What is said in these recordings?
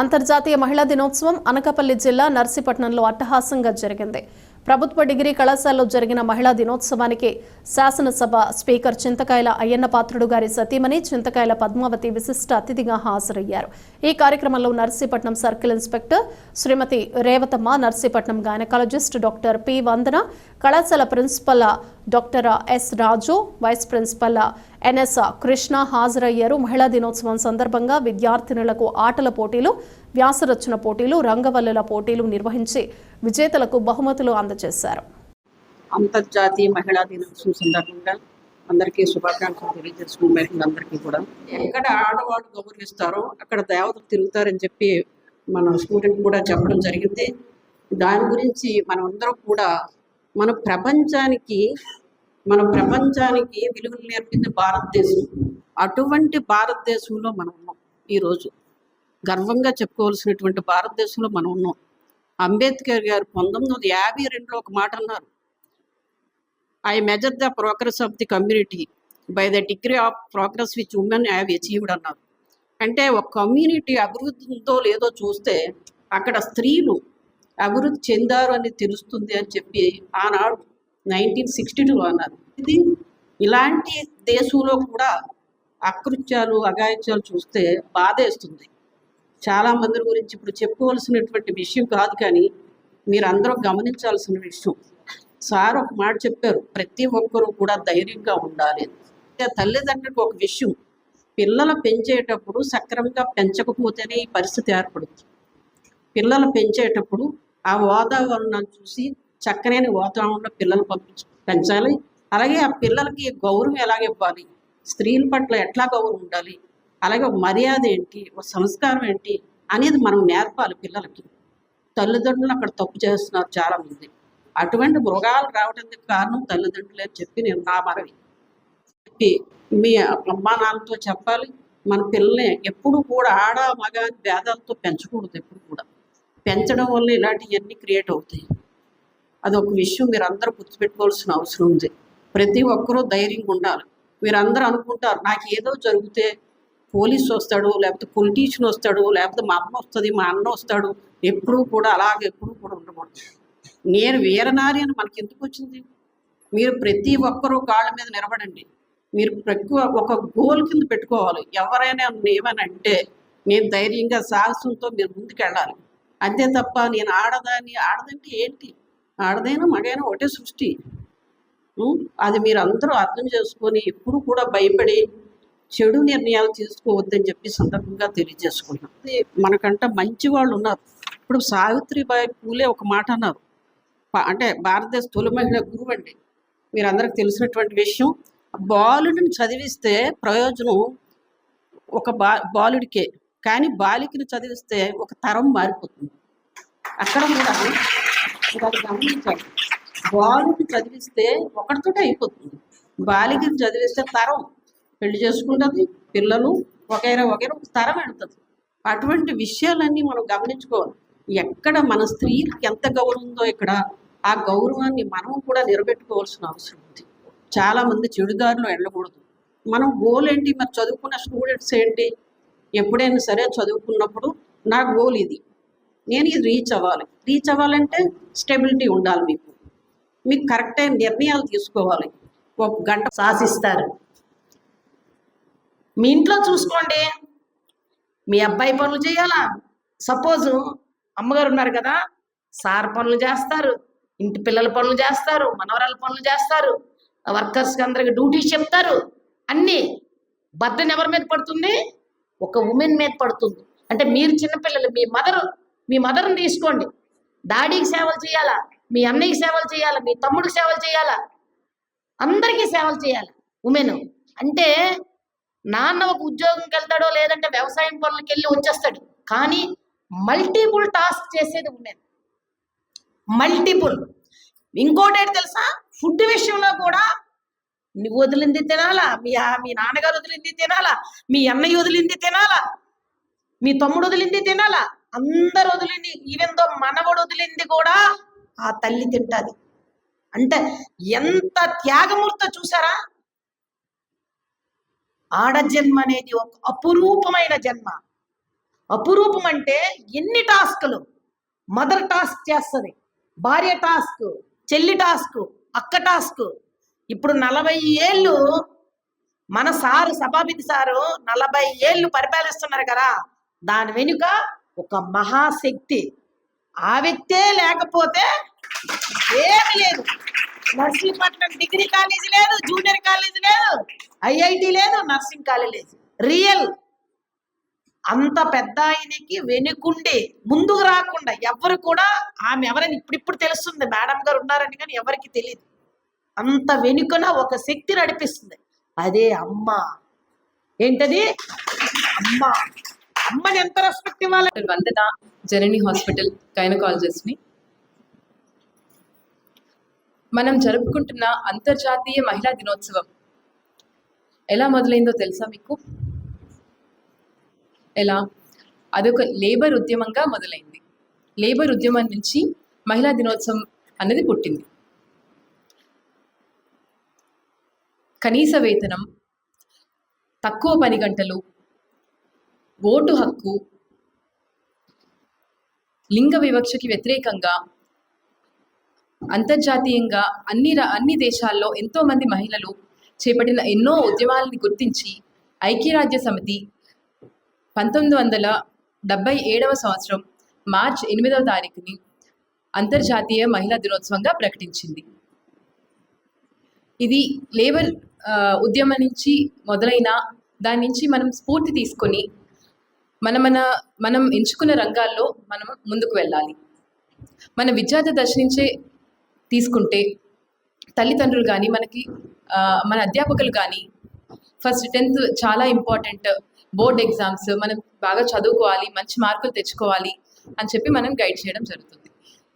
అంతర్జాతీయ మహిళా దినోత్సవం అనకాపల్లి జిల్లా నర్సీపట్నంలో అట్టహాసంగా జరిగింది. ప్రభుత్వ డిగ్రీ కళాశాలలో జరిగిన మహిళా దినోత్సవానికి శాసనసభ స్పీకర్ చింతకాయల అయ్యన్న పాత్రుడు గారి సతీమణి చింతకాయల పద్మావతి విశిష్ట అతిథిగా హాజరయ్యారు. ఈ కార్యక్రమంలో Narsipatnam circle inspector Shrimati Revathamma Narsipatnam gynaecologist doctor P Vandana కళాశాల principal doctor S Raju vice principal NS Krishna హాజరయ్యారు. మహిళా దినోత్సవం సందర్భంగా విద్యార్థినులకు ఆటల పోటీలు వ్యాసరచన పోటీలు రంగవల్లుల పోటీలు నిర్వహించి విజేతలకు బహుమతులు అందజేశారు. అంతర్జాతీయ మహిళా దినోత్సవం సందర్భంగా అందరికీ శుభాకాంక్షలు తెలియజేసుకున్న మహిళలందరికీ కూడా. ఎక్కడ ఆడవాళ్ళు గౌరవిస్తారో అక్కడ దేవతలు తిరుగుతారని చెప్పి మన స్టూడెంట్ కూడా చెప్పడం జరిగింది. దాని గురించి మనం అందరం కూడా మన ప్రపంచానికి మన ప్రపంచానికి విలువలు నేర్పింది భారతదేశం. అటువంటి భారతదేశంలో మనం ఉన్నాం ఈరోజు. గర్వంగా చెప్పుకోవాల్సినటువంటి భారతదేశంలో మనం ఉన్నాం. అంబేద్కర్ గారు పంతొమ్మిది వందల యాభై రెండులో ఒక మాట అన్నారు. I measure the progress of the community by the degree of progress which women have achieved అన్నారు. అంటే ఒక కమ్యూనిటీ అభివృద్ధి ఉందో లేదో చూస్తే అక్కడ స్త్రీలు అభివృద్ధి చెందారు అని తెలుస్తుంది అని చెప్పి ఆనాడు నైన్టీన్ సిక్స్టీ టూ అన్నారు. ఇది ఇలాంటి దేశంలో కూడా అకృత్యాలు అగాయిత్యాలు చూస్తే బాధేస్తుంది. చాలా మంది గురించి ఇప్పుడు చెప్పుకోవాల్సినటువంటి విషయం కాదు కానీ మీరు అందరూ గమనించాల్సిన విషయం. సార్ ఒక మాట చెప్పారు ప్రతి ఒక్కరూ కూడా ధైర్యంగా ఉండాలి. తల్లిదండ్రులకు ఒక విషయం పిల్లలు పెంచేటప్పుడు సక్రమంగా పెంచకపోతేనే ఈ పరిస్థితి ఏర్పడుతుంది. పిల్లలు పెంచేటప్పుడు ఆ వాతావరణాన్ని చూసి చక్కనైన వాతావరణంలో పిల్లలు పంపించి పెంచాలి. అలాగే ఆ పిల్లలకి గౌరవం ఎలాగ ఇవ్వాలి? స్త్రీల పట్ల ఎట్లా గౌరవం ఉండాలి? అలాగే ఒక మర్యాద ఏంటి? ఒక సంస్కారం ఏంటి? అనేది మనం నేర్పాలి పిల్లలకి. తల్లిదండ్రులు అక్కడ తప్పు చేస్తున్నారు చాలా మంది అటువంటి మృగాలు రావడానికి కారణం తల్లిదండ్రులే అని చెప్పి నేను నా మనవి. చెప్పి మీ అమ్మా నాన్నతో చెప్పాలి. మన పిల్లల్ని ఎప్పుడు కూడా ఆడ మగ భేదాలతో పెంచకూడదు ఎప్పుడు కూడా. పెంచడం వల్ల ఇలాంటివన్నీ క్రియేట్ అవుతాయి. అది ఒక విషయం మీరు అందరూ గుర్తుపెట్టుకోవాల్సిన అవసరం ఉంది. ప్రతి ఒక్కరూ ధైర్యంగా ఉండాలి. మీరందరూ అనుకుంటారు నాకు ఏదో జరిగితే పోలీస్ వస్తాడు లేకపోతే పొలిటీషియన్ వస్తాడు లేకపోతే మా అమ్మ వస్తుంది మా అన్న వస్తాడు ఎప్పుడూ కూడా అలాగే ఎప్పుడూ కూడా ఉండకూడదు. నేను వీరనారి అని మనకి ఎందుకు వచ్చింది? మీరు ప్రతి ఒక్కరూ కాళ్ళ మీద నిలబడండి. మీరు ఎక్కువ ఒక గోల్ కింద పెట్టుకోవాలి. ఎవరైనా ఏమని అంటే నేను ధైర్యంగా సాహసంతో మీరు ముందుకు వెళ్ళాలి అంతే తప్ప నేను ఆడదాన్ని ఆడదంటే ఏంటి? ఆడదైనా మగైనా ఒకటే సృష్టి. అది మీరు అందరూ అర్థం చేసుకొని ఎప్పుడు కూడా భయపడి చెడు నిర్ణయాలు తీసుకోవద్దని చెప్పి సందర్భంగా తెలియజేసుకున్నాం మనకంట మంచి వాళ్ళు ఉన్నారు. ఇప్పుడు సావిత్రిబాయి పూలే ఒక మాట అన్నారు. అంటే భారతదేశ తొలి మహిళ గురువు అండి. మీరు అందరికి తెలిసినటువంటి విషయం. బాలుడిని చదివిస్తే ప్రయోజనం ఒక బా బాలుడికే. కానీ బాలికని చదివిస్తే ఒక తరం మారిపోతుంది. అక్కడ కూడా మీరు అది గమనించాలి. బాలుడిని చదివిస్తే ఒకటితోటే అయిపోతుంది. బాలికని చదివిస్తే తరం పెళ్ళి చేసుకుంటుంది పిల్లలు వగైరా వగైరా ఒక తరం వెళ్తుంది అటువంటి విషయాలన్నీ మనం గమనించుకోవాలి. ఎక్కడ మన స్త్రీలకు ఎంత గౌరవం ఉందో ఇక్కడ ఆ గౌరవాన్ని మనం కూడా నిలబెట్టుకోవాల్సిన అవసరం ఉంది. చాలా మంది చెడుదారిలో వెళ్ళకూడదు మనం గోల్ ఏంటి మరి చదువుకున్న స్టూడెంట్స్ ఏంటి? ఎప్పుడైనా సరే చదువుకున్నప్పుడు నా గోల్ ఇది. నేను ఇది రీచ్ అవ్వాలి. రీచ్ అవ్వాలంటే స్టెబిలిటీ ఉండాలి మీకు. మీకు కరెక్ట్ అయిన నిర్ణయాలు తీసుకోవాలి. ఒక గంట శాసిస్తారు మీ ఇంట్లో చూసుకోండి. మీ అబ్బాయి పనులు చేయాలా? సపోజ్ అమ్మగారు ఉన్నారు కదా సార్ పనులు చేస్తారు ఇంటి పిల్లల పనులు చేస్తారు మనవరాల పనులు చేస్తారు వర్కర్స్కి అందరికి డ్యూటీస్ చెప్తారు. అన్నీ బర్డెన్ ఎవరి మీద పడుతుంది? ఒక ఉమెన్ మీద పడుతుంది. అంటే మీరు చిన్నపిల్లలు మీ మదర్ మీ మదర్ని తీసుకోండి. డాడీకి సేవలు చేయాలా? మీ అన్నయ్యకి సేవలు చేయాలా? మీ తమ్ముడికి సేవలు చేయాలా? అందరికీ సేవలు చేయాలి ఉమెన్ అంటే నాన్న ఒక ఉద్యోగంకి వెళ్తాడో లేదంటే వ్యవసాయం పనులకి వెళ్ళి వచ్చేస్తాడు. కానీ మల్టిపుల్ టాస్క్ చేసేది ఉమెన్ మల్టిపుల్ ఇంకోటి తెలుసా? ఫుడ్ విషయంలో కూడా నువ్వు వదిలింది తినాలా? మీ మీ నాన్నగారు వదిలింది తినాలా? మీ అన్నయ్య వదిలింది తినాలా? మీ తమ్ముడు వదిలింది తినాలా? అందరు వదిలింది ఈవెందో మనవడు వదిలింది కూడా ఆ తల్లి తింటది. అంటే ఎంత త్యాగమూర్త చూసారా? ఆడ జన్మ అనేది ఒక అపురూపమైన జన్మ. అపురూపం అంటే ఎన్ని టాస్కులు? మదర్ టాస్క్ చేస్తుంది భార్య టాస్క్ చెల్లి టాస్క్ అక్క టాస్క్ ఇప్పుడు నలభై ఏళ్ళు మన సారు సభాపతి సారు నలభై ఏళ్ళు పరిపాలిస్తున్నారు కదా దాని వెనుక ఒక మహాశక్తి. ఆ వ్యక్తే లేకపోతే ఏమి లేదు. నర్సీపట్నం డిగ్రీ కాలేజీ లేదు జూనియర్ కాలేజీ లేదు ఐఐటి లేదు నర్సింగ్ కాలేజ్ రియల్ అంత పెద్ద ఆయనకి వెనుకుండి ముందుకు రాకుండా ఎవరు కూడా ఆమె ఎవరని ఇప్పుడిప్పుడు తెలుస్తుంది. మేడం గారు ఉన్నారని కానీ ఎవరికి తెలియదు అంత వెనుకన ఒక శక్తి నడిపిస్తుంది. అదే అమ్మ. ఏంటది? అమ్మ. అమ్మని ఎంత రెస్పెక్ట్ ఇవ్వాలి? వందన జనని హాస్పిటల్ గైనకాలజిస్ట్ని. మనం జరుపుకుంటున్న అంతర్జాతీయ మహిళా దినోత్సవం ఎలా మొదలైందో తెలుసా మీకు? ఎలా? అదొక లేబర్ ఉద్యమంగా మొదలైంది. లేబర్ ఉద్యమం నుంచి మహిళా దినోత్సవం అన్నది పుట్టింది. కనీస వేతనం తక్కువ పని గంటలు ఓటు హక్కు లింగ వివక్షకి వ్యతిరేకంగా అంతర్జాతీయంగా అన్ని అన్ని దేశాల్లో ఎంతో మంది మహిళలు చేపట్టిన ఎన్నో ఉద్యమాలను గుర్తించి ఐక్యరాజ్య సమితి పంతొమ్మిది వందల డెబ్బై ఏడవ సంవత్సరం మార్చ్ ఎనిమిదవ తారీఖుని అంతర్జాతీయ మహిళా దినోత్సవంగా ప్రకటించింది. ఇది లేబర్ ఉద్యమం నుంచి మొదలైన దాని నుంచి మనం స్ఫూర్తి తీసుకొని మన మన మనం ఎంచుకున్న రంగాల్లో మనం ముందుకు వెళ్ళాలి. మన విద్యార్థి దశ నుంచే తీసుకుంటే తల్లిదండ్రులు కానీ మనకి మన అధ్యాపకులు కానీ ఫస్ట్ టెన్త్ చాలా ఇంపార్టెంట్ బోర్డ్ ఎగ్జామ్స్ మనం బాగా చదువుకోవాలి మంచి మార్కులు తెచ్చుకోవాలి అని చెప్పి మనం గైడ్ చేయడం జరుగుతుంది.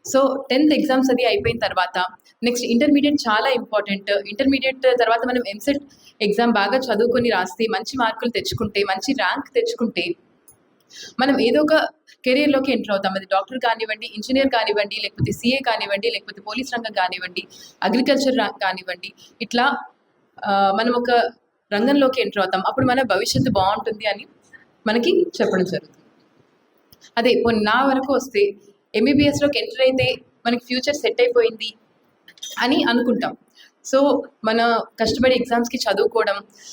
సో టెన్త్ ఎగ్జామ్స్ అది అయిపోయిన తర్వాత నెక్స్ట్ ఇంటర్మీడియట్ చాలా ఇంపార్టెంట్ ఇంటర్మీడియట్ తర్వాత మనం ఎంసెట్ ఎగ్జామ్ బాగా చదువుకొని రాస్తే మంచి మార్కులు తెచ్చుకుంటే మంచి ర్యాంక్ తెచ్చుకుంటే మనం ఏదో ఒక కెరీర్లోకి ఎంటర్ అవుతాం. అది డాక్టర్ కానివ్వండి ఇంజనీర్ కానివ్వండి లేకపోతే సిఏ కానివ్వండి లేకపోతే పోలీస్ రంగం కానివ్వండి అగ్రికల్చర్ కానివ్వండి ఇట్లా మనం ఒక రంగంలోకి ఎంటర్ అవుతాం. అప్పుడు మన భవిష్యత్తు బాగుంటుంది అని మనకి చెప్పడం జరుగుతుంది. అదే నా వరకు వస్తే ఎంబీబీఎస్లోకి ఎంటర్ అయితే మనకి ఫ్యూచర్ సెట్ అయిపోయింది అని అనుకుంటాం. సో మన కష్టపడి ఎగ్జామ్స్కి చదువుకోవడం